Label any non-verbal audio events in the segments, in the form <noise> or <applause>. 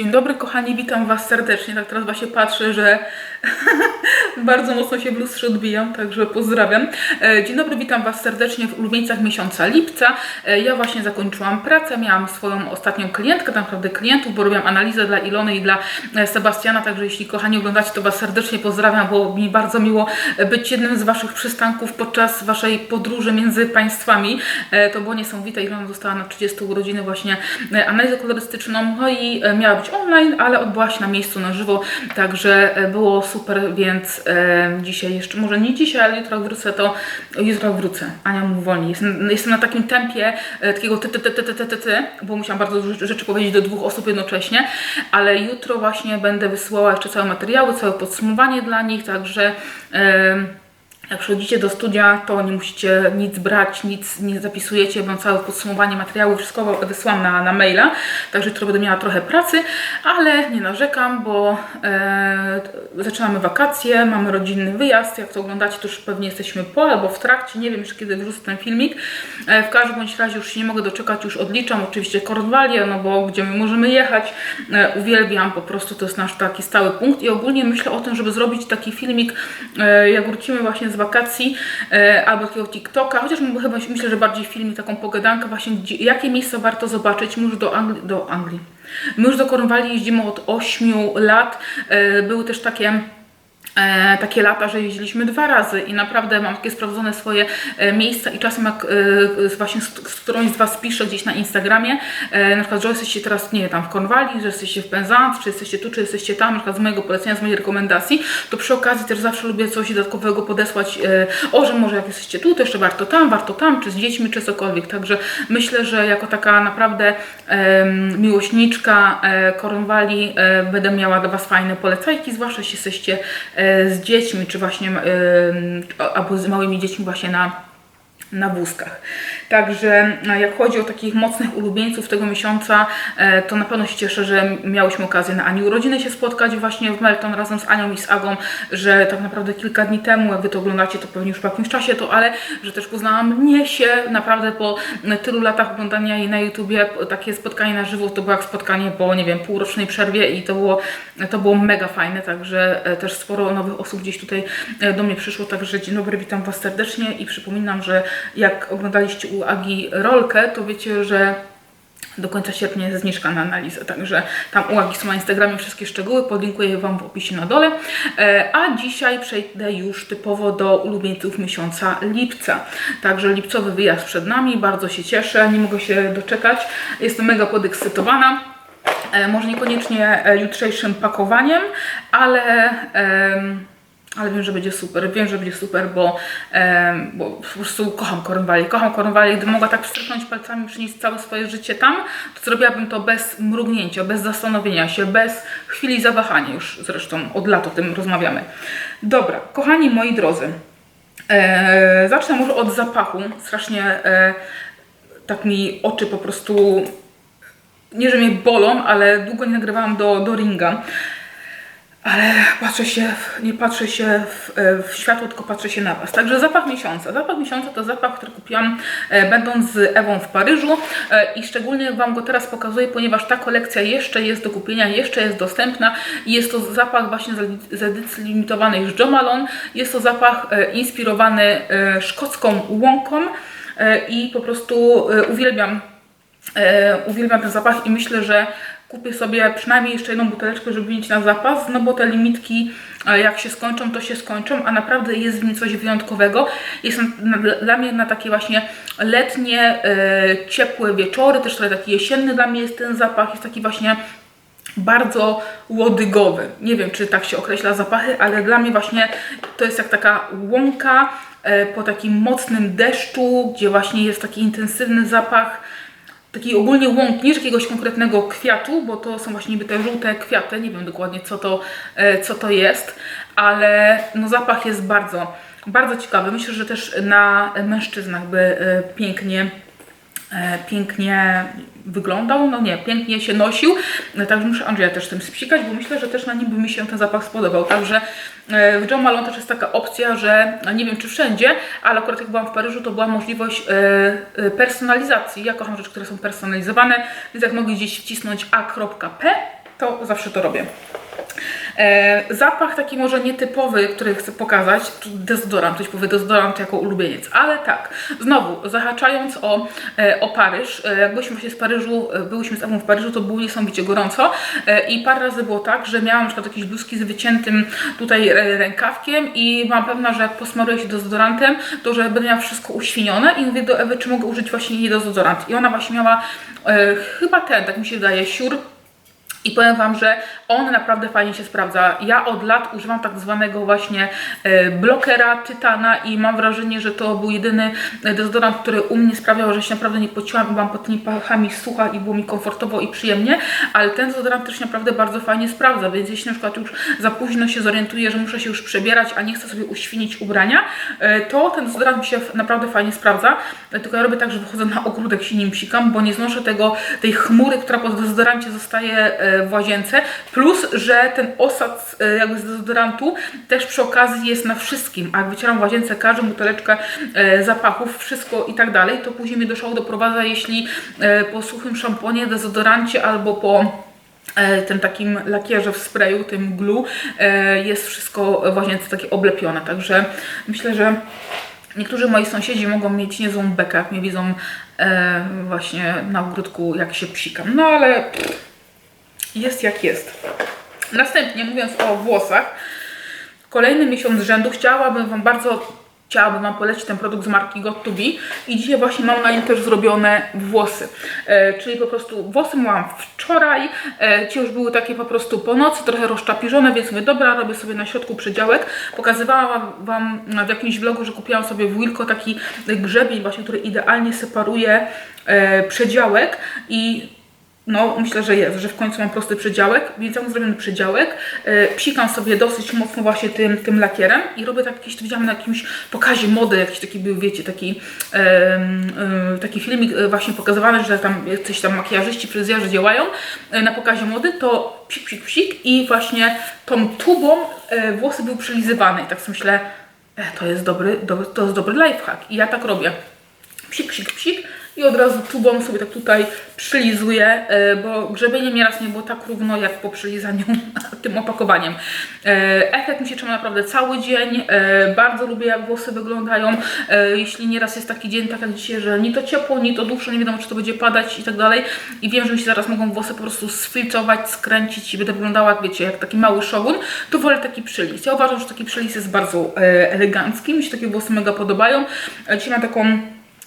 Dzień dobry kochani, witam Was serdecznie. Tak teraz właśnie patrzę, że <laughs> bardzo mocno się w lustrze odbijam, także pozdrawiam. E, Dzień dobry, witam Was serdecznie w ulubieńcach miesiąca lipca. E, Ja właśnie zakończyłam pracę, miałam swoją ostatnią klientkę, tak naprawdę klientów, bo robiłam analizę dla Ilony i dla e, Sebastiana, także jeśli kochani oglądacie, to Was serdecznie pozdrawiam, bo mi bardzo miło być jednym z Waszych przystanków podczas Waszej podróży między państwami. To było niesamowite. Ilona dostała na 30 urodziny właśnie analizę kolorystyczną, no i miała być online, ale odbyła się na miejscu na żywo, także było super, więc e, dzisiaj jeszcze, może nie dzisiaj, ale jutro wrócę, to jutro wrócę. Ania mu wolni. Jestem, jestem na takim tempie e, takiego ty, ty, ty, ty, ty, ty, ty, bo musiałam bardzo dużo rzeczy powiedzieć do dwóch osób jednocześnie, ale jutro właśnie będę wysyłała jeszcze całe materiały, całe podsumowanie dla nich, także e, jak przychodzicie do studia, to nie musicie nic brać, nic nie zapisujecie, mam całe podsumowanie materiału, wszystko wysłam na, na maila, także jutro będę miała trochę pracy, ale nie narzekam, bo e, zaczynamy wakacje, mamy rodzinny wyjazd, jak to oglądacie, to już pewnie jesteśmy po albo w trakcie, nie wiem jeszcze kiedy wrzucę ten filmik, e, w każdym bądź razie już się nie mogę doczekać, już odliczam, oczywiście Kornwalię, no bo gdzie my możemy jechać, e, uwielbiam, po prostu to jest nasz taki stały punkt i ogólnie myślę o tym, żeby zrobić taki filmik, e, jak wrócimy właśnie z wakacji e, albo takiego TikToka, chociaż chyba myślę, że bardziej filmik, taką pogadankę właśnie, gdzie, jakie miejsca warto zobaczyć. My już do Anglii, do Anglii. My już do Kornwalii jeździmy od 8 lat. E, były też takie e, takie lata, że jeździliśmy dwa razy i naprawdę mam takie sprawdzone swoje e, miejsca i czasem jak e, właśnie z, z którąś z Was piszę gdzieś na Instagramie, e, na przykład, że jesteście teraz, nie tam w Kornwalii, że jesteście w Penzance, czy jesteście tu, czy jesteście tam, na przykład z mojego polecenia, z mojej rekomendacji, to przy okazji też zawsze lubię coś dodatkowego podesłać, e, o, że może jak jesteście tu, to jeszcze warto tam, warto tam, czy z dziećmi, czy cokolwiek, także myślę, że jako taka naprawdę em, miłośniczka e, Kornwali e, będę miała dla Was fajne polecajki, zwłaszcza jeśli jesteście e, z dziećmi, czy właśnie em, albo z małymi dziećmi właśnie na na wózkach. Także e, jak chodzi o takich mocnych ulubieńców tego miesiąca, e, to na pewno się cieszę, że miałyśmy okazję na Ani urodziny się spotkać właśnie w Melton razem z Anią i z Agą, że tak naprawdę kilka dni temu, jak Wy to oglądacie, to pewnie już po jakimś czasie to, ale że też poznałam Niesię, naprawdę po tylu latach oglądania jej na YouTubie, takie spotkanie na żywo to było jak spotkanie po, nie wiem, półrocznej przerwie i to było, to było mega fajne, także e, też sporo nowych osób gdzieś tutaj do mnie przyszło, także dzień dobry, witam Was serdecznie i przypominam, że jak oglądaliście u Agi rolkę, to wiecie, że do końca sierpnia jest zniżka na analizę, także tam u Agi są na Instagramie wszystkie szczegóły, podlinkuję Wam w opisie na dole. E, A dzisiaj przejdę już typowo do ulubieńców miesiąca lipca. Także lipcowy wyjazd przed nami, bardzo się cieszę, nie mogę się doczekać, jestem mega podekscytowana. E, Może niekoniecznie e, jutrzejszym pakowaniem, ale... em, ale wiem, że będzie super, wiem, że będzie super, bo, em, bo po prostu kocham Kornwalię, kocham Kornwalię. Gdybym mogła tak przystryknąć palcami, przynieść całe swoje życie tam, to zrobiłabym to bez mrugnięcia, bez zastanowienia się, bez chwili zawahania. Już zresztą od lat o tym rozmawiamy. Dobra, kochani moi drodzy, e, zacznę może od zapachu. Strasznie e, tak mi oczy po prostu, nie że mnie bolą, ale długo nie nagrywałam do, do ringa. Ale patrzę się, w- nie patrzę się w, e, w światło, tylko patrzę się na Was. Także zapach miesiąca. Zapach miesiąca to zapach, który kupiłam e, będąc z Ewą w Paryżu e, i szczególnie Wam go teraz pokazuję, ponieważ ta kolekcja jeszcze jest do kupienia, jeszcze jest dostępna i jest to zapach właśnie z z edycji limitowanej z Jo Malone. Jest to zapach e, inspirowany e, szkocką łąką e, i po prostu e, uwielbiam E, uwielbiam ten zapach i myślę, że kupię sobie przynajmniej jeszcze jedną buteleczkę, żeby mieć na zapas, no bo te limitki e, jak się skończą, to się skończą, a naprawdę jest w nim coś wyjątkowego. Jest dla mnie na takie właśnie letnie, e, ciepłe wieczory, też trochę taki jesienny dla mnie jest ten zapach, jest taki właśnie bardzo łodygowy. Nie wiem, czy tak się określa zapachy, ale dla mnie właśnie to jest jak taka łąka e, po takim mocnym deszczu, gdzie właśnie jest taki intensywny zapach taki ogólnie łąk, nie jakiegoś konkretnego kwiatu, bo to są właśnie niby te żółte kwiaty, nie wiem dokładnie co to, e, co to jest, ale no zapach jest bardzo, bardzo ciekawy. Myślę, że też na mężczyznach by e, pięknie e, pięknie wyglądał, no nie, pięknie się nosił, no, także muszę Andrzeja też tym spsikać, bo myślę, że też na nim by mi się ten zapach spodobał, także w John Malone też jest taka opcja, że no, nie wiem czy wszędzie, ale akurat jak byłam w Paryżu, to była możliwość e, e, personalizacji, ja kocham rzeczy, które są personalizowane, więc jak mogę gdzieś wcisnąć a.p to zawsze to robię. E, zapach taki może nietypowy, który chcę pokazać, dezodorant, ktoś powie dezodorant jako ulubieniec, ale tak, znowu zahaczając o, e, o Paryż, e, jak byliśmy właśnie z Paryżu, byliśmy z Ewą w Paryżu, to było niesamowicie gorąco. I parę razy było tak, że miałam na przykład jakieś bluzki z wyciętym tutaj rękawkiem i byłam pewna, że jak posmaruję się dezodorantem, to że będę miała wszystko uświnione i mówię do Ewy, czy mogę użyć właśnie jej dezodorant. I ona właśnie miała e, chyba ten, tak mi się wydaje, siur i powiem Wam, że on naprawdę fajnie się sprawdza. Ja od lat używam tak zwanego właśnie e, blokera Tytana i mam wrażenie, że to był jedyny dezodorant, który u mnie sprawiał, że się naprawdę nie pociłam i byłam pod tymi pachami sucha i było mi komfortowo i przyjemnie, ale ten dezodorant też naprawdę bardzo fajnie sprawdza, więc jeśli na przykład już za późno się zorientuję, że muszę się już przebierać, a nie chcę sobie uświnić ubrania, e, to ten dezodorant mi się naprawdę fajnie sprawdza. Tylko ja robię tak, że wychodzę na ogródek, się nim psikam, bo nie znoszę tego, tej chmury, która po dezodorancie zostaje e, w łazience, plus, że ten osad e, jakby z dezodorantu też przy okazji jest na wszystkim, a jak wycieram w łazience każdą buteleczkę e, zapachów, wszystko i tak dalej, to później mnie do szału doprowadza, jeśli e, po suchym szamponie, dezodorancie albo po tym takim lakierze w sprayu, tym glue, jest wszystko w łazience takie oblepione, także myślę, że Niektórzy moi sąsiedzi mogą mieć niezłą bekę, jak mnie widzą e, właśnie na ogródku, jak się psikam. No ale pff, jest jak jest. Następnie mówiąc o włosach, kolejny miesiąc rzędu chciałabym Wam bardzo chciałabym Wam polecić ten produkt z marki Got2Be i dzisiaj właśnie mam na nim też zrobione włosy. E, czyli po prostu włosy miałam wczoraj, e, ci już były takie po prostu po nocy, trochę rozczapiżone, więc mówię, dobra, robię sobie na środku przedziałek. Pokazywałam Wam w jakimś vlogu, że kupiłam sobie w Wilko taki grzebień właśnie, który idealnie separuje e, przedziałek i no, myślę, że jest, że w końcu mam prosty przedziałek, więc mam zrobiony przedziałek, e, psikam sobie dosyć mocno właśnie tym, tym lakierem i robię tak jakiś, to widziałam na jakimś pokazie mody, jakiś taki był, wiecie, taki, taki filmik e, właśnie pokazywany, że tam jacyś tam makijażyści, fryzjerzy działają e, na pokazie mody, to psik, psik, psik i właśnie tą tubą włosy były przelizywane i tak sobie myślę, e, to jest dobry, do, to jest dobry lifehack. I ja tak robię. Psik, psik, psik i od razu tubą sobie tak tutaj przylizuję, e, bo grzebienie nieraz nie było tak równo jak po przylizaniu <laughs> tym opakowaniem. E, Efekt mi się trzyma naprawdę cały dzień, e, bardzo lubię jak włosy wyglądają, jeśli nieraz jest taki dzień, tak jak dzisiaj, że ni to ciepło, ni to dłuższe, nie wiadomo czy to będzie padać i tak dalej i wiem, że mi się zaraz mogą włosy po prostu sfiltrować, skręcić i będę wyglądała, jak wiecie, jak taki mały szogun, to wolę taki przylis. Ja uważam, że taki przylis jest bardzo elegancki, mi się takie włosy mega podobają. Dzisiaj mam taką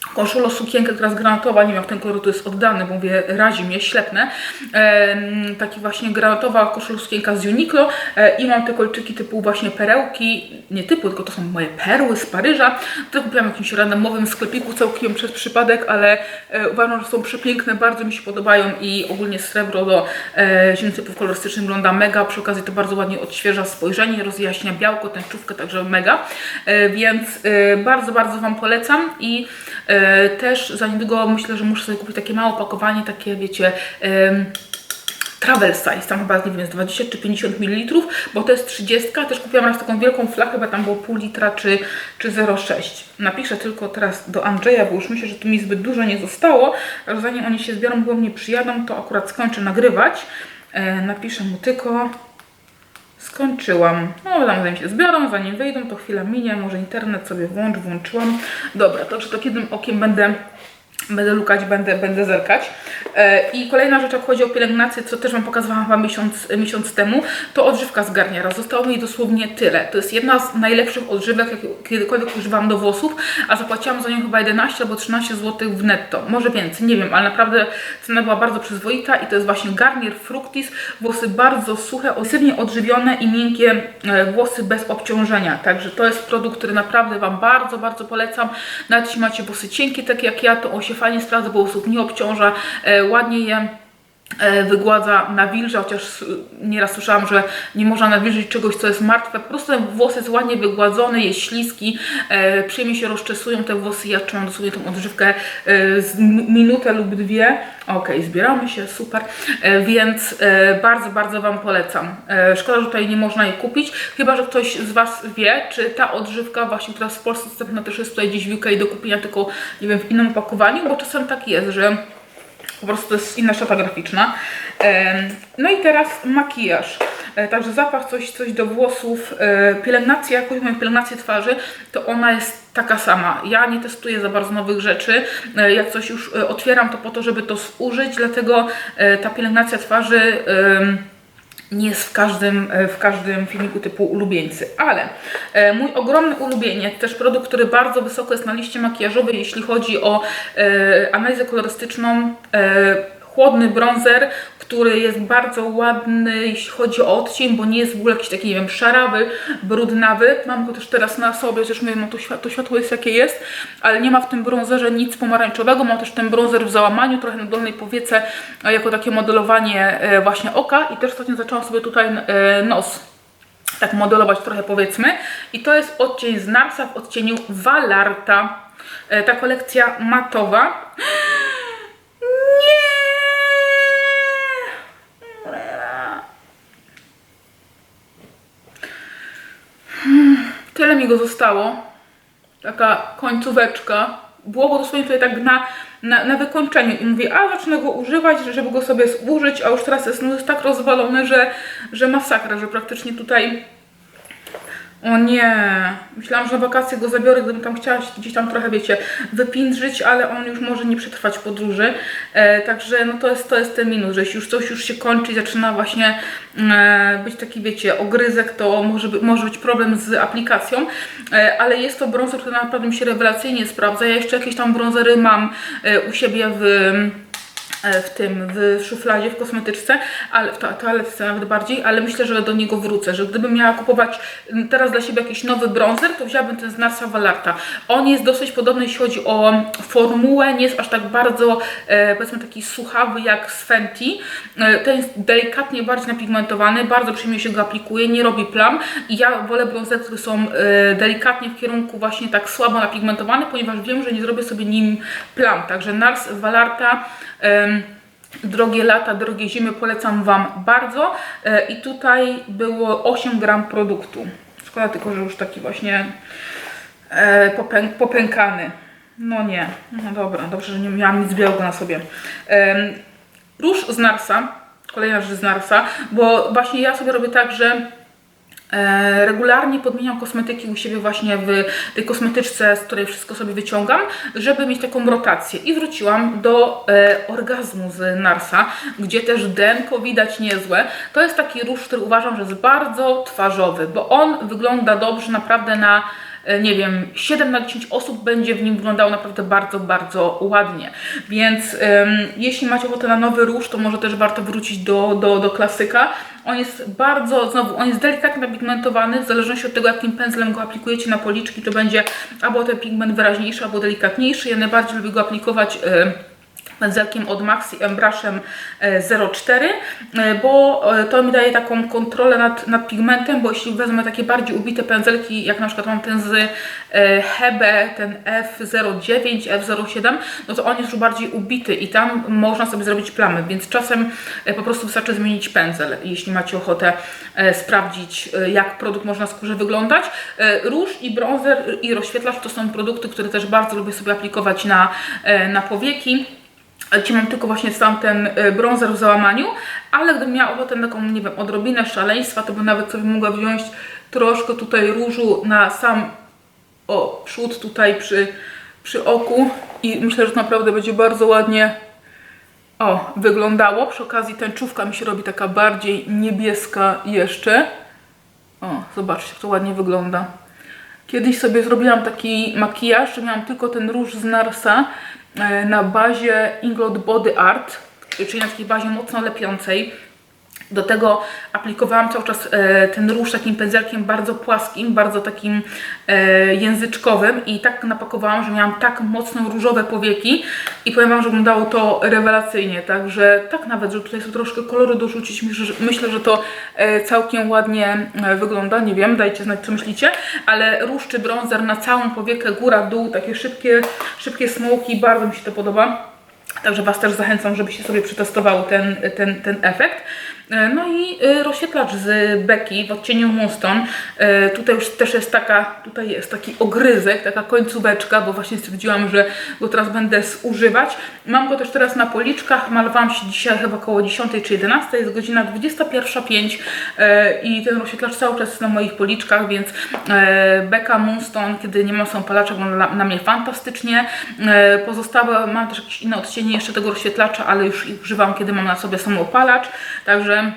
koszulę, sukienkę, która jest granatowa, nie wiem jak ten kolor tu jest oddany, bo mówię, razi mnie, ślepnę. Ehm, taki właśnie granatowa koszula, sukienka z Uniqlo e, i mam te kolczyki typu właśnie perełki, nie typu, tylko to są moje perły z Paryża. To kupiłam w jakimś randomowym sklepiku całkiem przez przypadek, ale e, uważam, że są przepiękne, bardzo mi się podobają i ogólnie srebro do e, typów kolorystycznych wygląda mega, przy okazji to bardzo ładnie odświeża spojrzenie, rozjaśnia białko, tęczówkę, także mega, e, więc e, bardzo, bardzo Wam polecam i E, też za niedługo myślę, że muszę sobie kupić takie małe opakowanie, takie wiecie, travel size, tam chyba nie wiem, jest 20 czy 50 ml, bo to jest 30, też kupiłam raz taką wielką flachę, chyba tam było pół litra czy, czy 0,6. Napiszę tylko teraz do Andrzeja, bo już myślę, że tu mi zbyt dużo nie zostało, że zanim oni się zbiorą, bo mnie przyjadą, to akurat skończę nagrywać. E, napiszę mu tylko Skończyłam. No, tam zanim się zbiorą, zanim wyjdą, to chwila minie, może internet sobie włącz, włączyłam. Dobra, to czy to jednym okiem będę będę lukać, będę, będę zerkać. E, I kolejna rzecz, jak chodzi o pielęgnację, co też Wam pokazywałam Wam miesiąc, miesiąc temu, to odżywka z garniera. Zostało mi dosłownie tyle. To jest jedna z najlepszych odżywek, jakie kiedykolwiek używam do włosów, a zapłaciłam za nią chyba 11 albo 13 zł w netto. Może więcej, nie wiem, ale naprawdę cena była bardzo przyzwoita i to jest właśnie garnier Fructis. Włosy bardzo suche, agresywnie odżywione i miękkie e, włosy bez obciążenia. Także to jest produkt, który naprawdę Wam bardzo, bardzo polecam. Nawet jeśli macie włosy cienkie, takie jak ja, to on się fajnie sprawdza, bo włosów nie obciąża, e, ładnie je wygładza nawilża, chociaż nieraz słyszałam, że nie można nawilżyć czegoś, co jest martwe. Po prostu ten włos jest ładnie wygładzony, jest śliski, e, przyjemnie się rozczesują te włosy. Ja trzymam dosłownie tą odżywkę e, z minutę lub dwie. Okej, zbieramy się, super. E, więc e, bardzo, bardzo Wam polecam. E, szkoda, że tutaj nie można jej kupić, chyba, że ktoś z Was wie, czy ta odżywka właśnie, która w Polsce dostępna też jest tutaj gdzieś w UK do kupienia, tylko nie wiem, w innym opakowaniu, bo czasem tak jest, że Po prostu to jest inna szata graficzna. No i teraz makijaż. E, Także zapach, coś, coś do włosów, e, pielęgnacja, jakąś moją pielęgnację twarzy, to ona jest taka sama. Ja nie testuję za bardzo nowych rzeczy. E, Jak coś już otwieram, to po to, żeby to zużyć, dlatego ta pielęgnacja twarzy nie jest w każdym, e, w każdym filmiku typu ulubieńcy, ale e, mój ogromny ulubieniec, też produkt, który bardzo wysoko jest na liście makijażowej, jeśli chodzi o e, analizę kolorystyczną, chłodny bronzer, który jest bardzo ładny, jeśli chodzi o odcień, bo nie jest w ogóle jakiś taki, nie wiem, szarawy, brudnawy. Mam go też teraz na sobie, chociaż mówię, no to, świat, to światło jest jakie jest, ale nie ma w tym bronzerze nic pomarańczowego. Mam też ten bronzer w załamaniu, trochę na dolnej powiece, jako takie modelowanie e, właśnie oka i też ostatnio zaczęłam sobie tutaj e, nos tak modelować trochę powiedzmy. I to jest odcień z Narsa w odcieniu Valarta. E, Ta kolekcja matowa. Tyle mi go zostało. Taka końcóweczka. Było go dosłownie tutaj tak na, na, na wykończeniu. I mówię, a zacznę go używać, żeby go sobie zużyć, a już teraz jest, no, jest tak rozwalony, że, że masakra, że praktycznie tutaj o nie, myślałam, że na wakacje go zabiorę, gdybym tam chciała się gdzieś tam trochę, wiecie, wypindrzyć, ale on już może nie przetrwać podróży. E, także no to jest, to jest ten minus, że jeśli już coś już się kończy zaczyna właśnie e, być taki, wiecie, ogryzek, to może, może być problem z aplikacją, e, ale jest to bronzer, który naprawdę mi się rewelacyjnie sprawdza. Ja jeszcze jakieś tam bronzery mam e, u siebie w w tym, w szufladzie, w kosmetyczce, ale w to- toaletce nawet bardziej, ale myślę, że do niego wrócę, że gdybym miała kupować teraz dla siebie jakiś nowy bronzer, to wzięłabym ten z Narsa Valarta. On jest dosyć podobny, jeśli chodzi o formułę, nie jest aż tak bardzo, e, powiedzmy, taki suchawy jak z Fenty. E, ten jest delikatnie bardziej napigmentowany, bardzo przyjemnie się go aplikuje, nie robi plam i ja wolę bronzery, które są e, delikatnie w kierunku właśnie tak słabo napigmentowane, ponieważ wiem, że nie zrobię sobie nim plam. Także Nars Valarta Drogie lata, drogie zimy polecam Wam bardzo. E, I tutaj było 8 gram produktu. Szkoda tylko, że już taki właśnie e, popę popękany. No nie, no dobra, dobrze, że nie miałam nic białego na sobie. Róż z Narsa, kolejna rzecz z Narsa, bo właśnie ja sobie robię tak, że Regularnie podmieniam kosmetyki u siebie właśnie w tej kosmetyczce, z której wszystko sobie wyciągam, żeby mieć taką rotację. I wróciłam do e, orgazmu z Narsa, gdzie też denko widać niezłe. To jest taki róż, który uważam, że jest bardzo twarzowy, bo on wygląda dobrze naprawdę na e, nie wiem, 7 na 10 osób będzie w nim wyglądało naprawdę bardzo, bardzo ładnie. Więc jeśli macie ochotę na nowy róż, to może też warto wrócić do, do, do klasyka. On jest bardzo, znowu, on jest delikatnie napigmentowany, w zależności od tego, jakim pędzlem go aplikujecie na policzki, to będzie albo ten pigment wyraźniejszy, albo delikatniejszy. Ja najbardziej lubię go aplikować em, pędzelkiem od Maxi Embrushem e, 04, e, bo e, to mi daje taką kontrolę nad, nad pigmentem, bo jeśli wezmę takie bardziej ubite pędzelki, jak na przykład mam ten z e, Hebe, ten F09, F07, no to on jest już bardziej ubity i tam można sobie zrobić plamy, więc czasem e, po prostu wystarczy zmienić pędzel, jeśli macie ochotę e, sprawdzić, e, jak produkt można na skórze wyglądać. E, Róż i bronzer i rozświetlacz to są produkty, które też bardzo lubię sobie aplikować na, e, na powieki. Dzisiaj mam tylko właśnie sam ten e, bronzer w załamaniu, ale gdybym miała ochotę taką, nie wiem, odrobinę szaleństwa, to bym nawet sobie mogła wziąć troszkę tutaj różu na sam o, przód tutaj przy, przy oku i myślę, że to naprawdę będzie bardzo ładnie o, wyglądało. Przy okazji tęczówka mi się robi taka bardziej niebieska jeszcze. O, zobaczcie, jak to ładnie wygląda. Kiedyś sobie zrobiłam taki makijaż, że miałam tylko ten róż z Narsa na bazie Inglot Body Art, czyli na takiej bazie mocno lepiącej. Do tego aplikowałam cały czas e, ten róż takim pędzelkiem bardzo płaskim, bardzo takim e, języczkowym i tak napakowałam, że miałam tak mocno różowe powieki i powiem Wam, że wyglądało to rewelacyjnie, także tak nawet, że tutaj sobie troszkę koloru dorzucić, myślę, że, to e, całkiem ładnie wygląda, nie wiem, dajcie znać co myślicie, ale róż czy bronzer na całą powiekę, góra, dół, takie szybkie, szybkie smoki, bardzo mi się to podoba. Także Was też zachęcam, żebyście sobie przetestowały ten, ten, ten efekt. E, No i e, rozświetlacz z Beki w odcieniu Moonstone. E, Tutaj już też jest taka, tutaj jest taki ogryzek, taka końcóweczka, bo właśnie stwierdziłam, że go teraz będę zużywać. Mam go też teraz na policzkach, malowałam się dzisiaj chyba około 10 czy 11, jest godzina 21.05 e, i ten rozświetlacz cały czas jest na moich policzkach, więc Beka Moonstone, kiedy nie ma samoopalacza, wygląda na, na mnie fantastycznie. Pozostałe, mam też jakieś inne odcienie jeszcze tego rozświetlacza, ale już używam, kiedy mam na sobie samoopalacz, także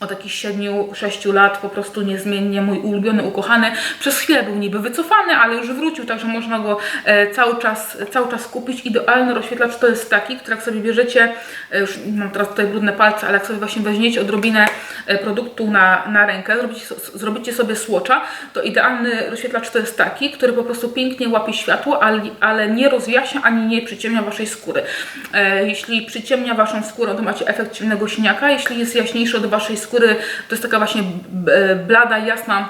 od jakichś 7-6 lat po prostu niezmiennie mój ulubiony, ukochany. Przez chwilę był niby wycofany, ale już wrócił, także można go e, cały czas, cały czas kupić. Idealny rozświetlacz to jest taki, który jak sobie bierzecie, e, już mam teraz tutaj brudne palce, ale jak sobie właśnie weźmiecie odrobinę e, produktu na, na rękę, zrobicie, zrobicie sobie słocza, to idealny rozświetlacz to jest taki, który po prostu pięknie łapie światło, ale, ale nie rozjaśnia ani nie przyciemnia waszej skóry. E, jeśli przyciemnia waszą skórę, to macie efekt ciemnego siniaka. Jeśli jest jaśniejszy od waszej skóry, to jest taka właśnie b- blada, jasna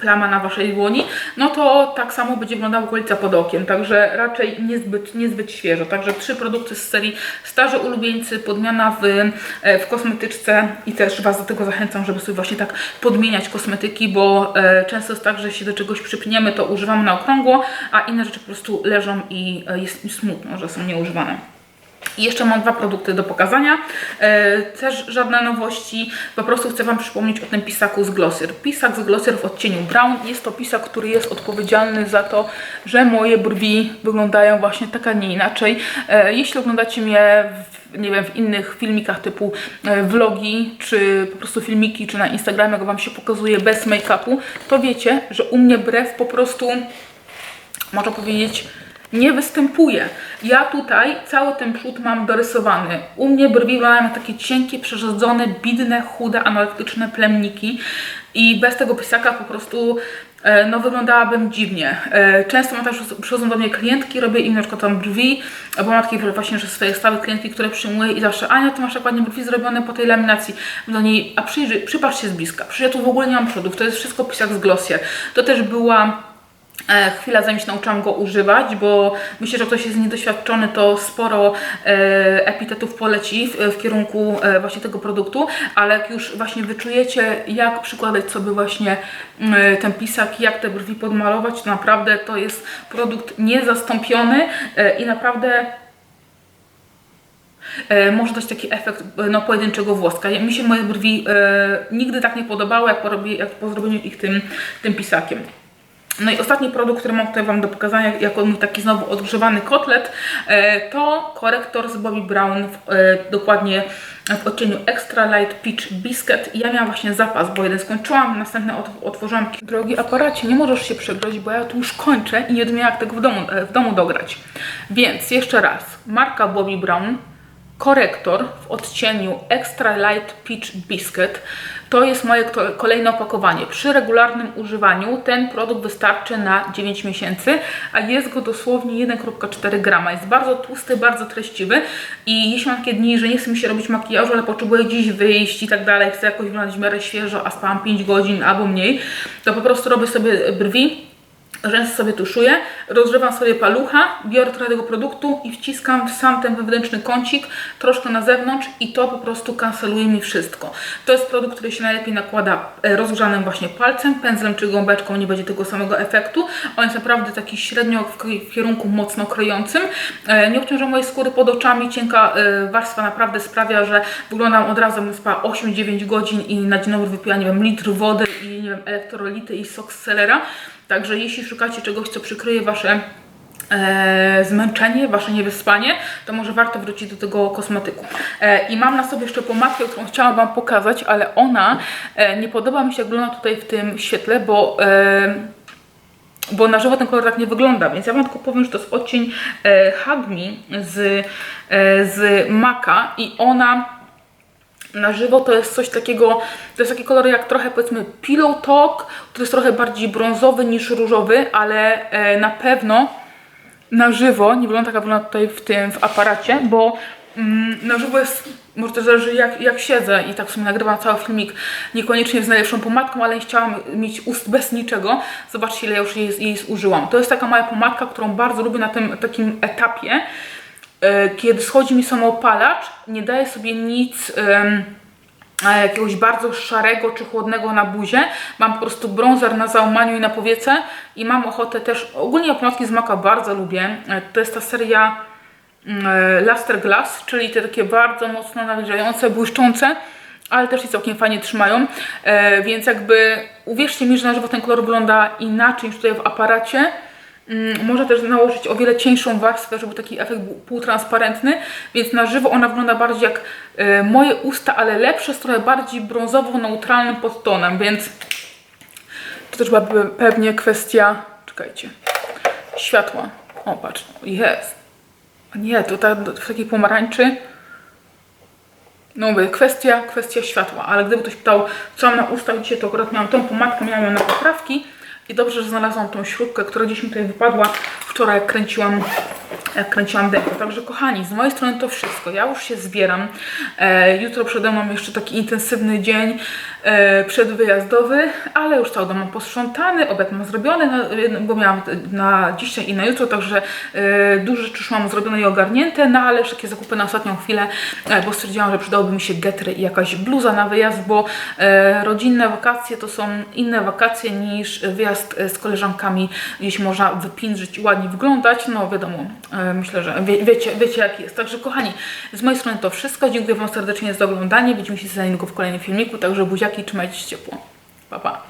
plama na waszej dłoni, no to tak samo będzie wyglądała okolica pod okiem, także raczej niezbyt, niezbyt świeżo. Także trzy produkty z serii Starzy Ulubieńcy, podmiana w, e, w kosmetyczce i też Was do tego zachęcam, żeby sobie właśnie tak podmieniać kosmetyki, bo e, często jest tak, że się do czegoś przypniemy, to używamy na okrągło, a inne rzeczy po prostu leżą i e, jest smutno, że są nieużywane. I jeszcze mam dwa produkty do pokazania. E, też żadne nowości. Po prostu chcę Wam przypomnieć o tym pisaku z Glossier. Pisak z Glossier w odcieniu Brown. Jest to pisak, który jest odpowiedzialny za to, że moje brwi wyglądają właśnie tak, a nie inaczej. E, jeśli oglądacie mnie w, nie wiem, w innych filmikach typu e, vlogi, czy po prostu filmiki, czy na Instagramie, jak Wam się pokazuje bez make-upu, to wiecie, że u mnie brew po prostu można powiedzieć, nie występuje. Ja tutaj cały ten przód mam dorysowany. U mnie brwi wyglądają jak takie cienkie, przerzedzone, bidne, chude, analityczne plemniki i bez tego pisaka po prostu e, no wyglądałabym dziwnie. E, Często mam też, przychodzą do mnie klientki, robię im na przykład tam brwi, bo mam takie właśnie, że swoje stałe klientki, które przyjmuję i zawsze Ania, ty masz tak brwi zrobione po tej laminacji. Do niej, a przyjrzyj, przypatrz się z bliska. Przecież ja tu w ogóle nie mam przodów, to jest wszystko pisak z Glossier. To też była chwila zanim się nauczyłam go używać, bo myślę, że ktoś jest niedoświadczony, to sporo e, epitetów poleci w, kierunku e, właśnie tego produktu, ale jak już właśnie wyczujecie, jak przykładać sobie właśnie mm, ten pisak, jak te brwi podmalować, to naprawdę to jest produkt niezastąpiony e, i naprawdę e, może dać taki efekt e, no, pojedynczego włoska. Mi się moje brwi e, nigdy tak nie podobały, jak po, jak po zrobieniu ich tym, tym pisakiem. No i ostatni produkt, który mam tutaj Wam do pokazania, jako mój taki znowu odgrzewany kotlet, e, to korektor z Bobbi Brown, w, e, dokładnie w odcieniu Extra Light Peach Biscuit. Ja miałam właśnie zapas, bo jeden skończyłam, następny ot otworzyłam. Drogi aparacie, nie możesz się przegrać, bo ja tu już kończę i nie wiem jak tego w domu, e, w domu dograć. Więc jeszcze raz, marka Bobbi Brown, korektor w odcieniu Extra Light Peach Biscuit. To jest moje kolejne opakowanie. Przy regularnym używaniu ten produkt wystarczy na 9 miesięcy, a jest go dosłownie 1,4 grama. Jest bardzo tłusty, bardzo treściwy i jeśli mam takie dni, że nie chcę mi się robić makijażu, ale potrzebuję dziś wyjść i tak dalej, chcę jakoś wyglądać w miarę świeżo, a spałam 5 godzin albo mniej, to po prostu robię sobie brwi rzęsy sobie tuszuję, rozgrzewam sobie palucha, biorę trochę tego produktu i wciskam w sam ten wewnętrzny kącik, troszkę na zewnątrz i to po prostu kanceluje mi wszystko. To jest produkt, który się najlepiej nakłada e, rozgrzanym właśnie palcem, pędzlem czy gąbeczką, nie będzie tego samego efektu. On jest naprawdę taki średnio w, kierunku mocno krojącym. E, Nie obciąża mojej skóry pod oczami, cienka e, warstwa naprawdę sprawia, że wyglądam od razu, spała 8-9 godzin i na dzień dobry wypiła, nie wiem, litr wody i nie wiem, elektrolity i sok z. Także jeśli szukacie czegoś, co przykryje Wasze e, zmęczenie, Wasze niewyspanie, to może warto wrócić do tego kosmetyku. E, I mam na sobie jeszcze pomadkę, którą chciałam Wam pokazać, ale ona e, nie podoba mi się, jak wygląda tutaj w tym świetle, bo... E, bo na żywo ten kolor tak nie wygląda, więc ja Wam tylko powiem, że to jest odcień e, Hug Me z, e, z Maka i ona na żywo to jest coś takiego, to jest taki kolor jak trochę powiedzmy Pillow Talk, który jest trochę bardziej brązowy niż różowy, ale e, na pewno na żywo, nie wygląda tak jak wygląda tutaj w tym, w aparacie, bo mm, na żywo jest, może też zależy jak, jak siedzę i tak w sumie nagrywam cały filmik, niekoniecznie z najlepszą pomadką, ale nie chciałam mieć ust bez niczego. Zobaczcie ile już jej, jej zużyłam. To jest taka moja pomadka, którą bardzo lubię na tym takim etapie, kiedy schodzi mi samoopalacz, nie daje sobie nic... e, jakiegoś bardzo szarego czy chłodnego na buzie. Mam po prostu brązer na załamaniu i na powiece i mam ochotę też, ogólnie pomadzki z maka bardzo lubię. E, To jest ta seria mm, e, Luster Glass, czyli te takie bardzo mocno nawilżające, błyszczące, ale też i całkiem fajnie trzymają, e, więc jakby uwierzcie mi, że na żywo ten kolor wygląda inaczej niż tutaj w aparacie. Mm, Można też nałożyć o wiele cieńszą warstwę, żeby taki efekt był półtransparentny, więc na żywo ona wygląda bardziej jak e, moje usta, ale lepsze, z trochę bardziej brązowo-neutralnym podtonem, więc to też byłaby pewnie kwestia, czekajcie, światła. O, patrz, jest. A Nie, to tak w takiej pomarańczy. No mówię, kwestia, kwestia światła, ale gdyby ktoś pytał, co mam na ustach dzisiaj, to akurat miałam tą pomadkę, miałam ją na poprawki i dobrze, że znalazłam tą śrubkę, która gdzieś mi tutaj wypadła wczoraj, jak kręciłam, jak kręciłam deko. Także kochani, z mojej strony to wszystko. Ja już się zbieram. E, jutro przede mną jeszcze taki intensywny dzień e, przedwyjazdowy, ale już cały dom mam posprzątany, obiad mam zrobiony, na, bo miałam na dzisiaj i na jutro, także e, dużo rzeczy już mam zrobione i ogarnięte, no ale takie zakupy na ostatnią chwilę, e, bo stwierdziłam, że przydałoby mi się getry i jakaś bluza na wyjazd, bo e, rodzinne wakacje to są inne wakacje niż wyjazd e, z koleżankami, gdzieś można wypindrzyć i ładnie wyglądać, no wiadomo, e, myślę, że wie, wiecie, wiecie jak jest. Także kochani, z mojej strony to wszystko, dziękuję Wam serdecznie za oglądanie, widzimy się za niedługo w kolejnym filmiku, także buziaki, trzymajcie się ciepło, pa pa.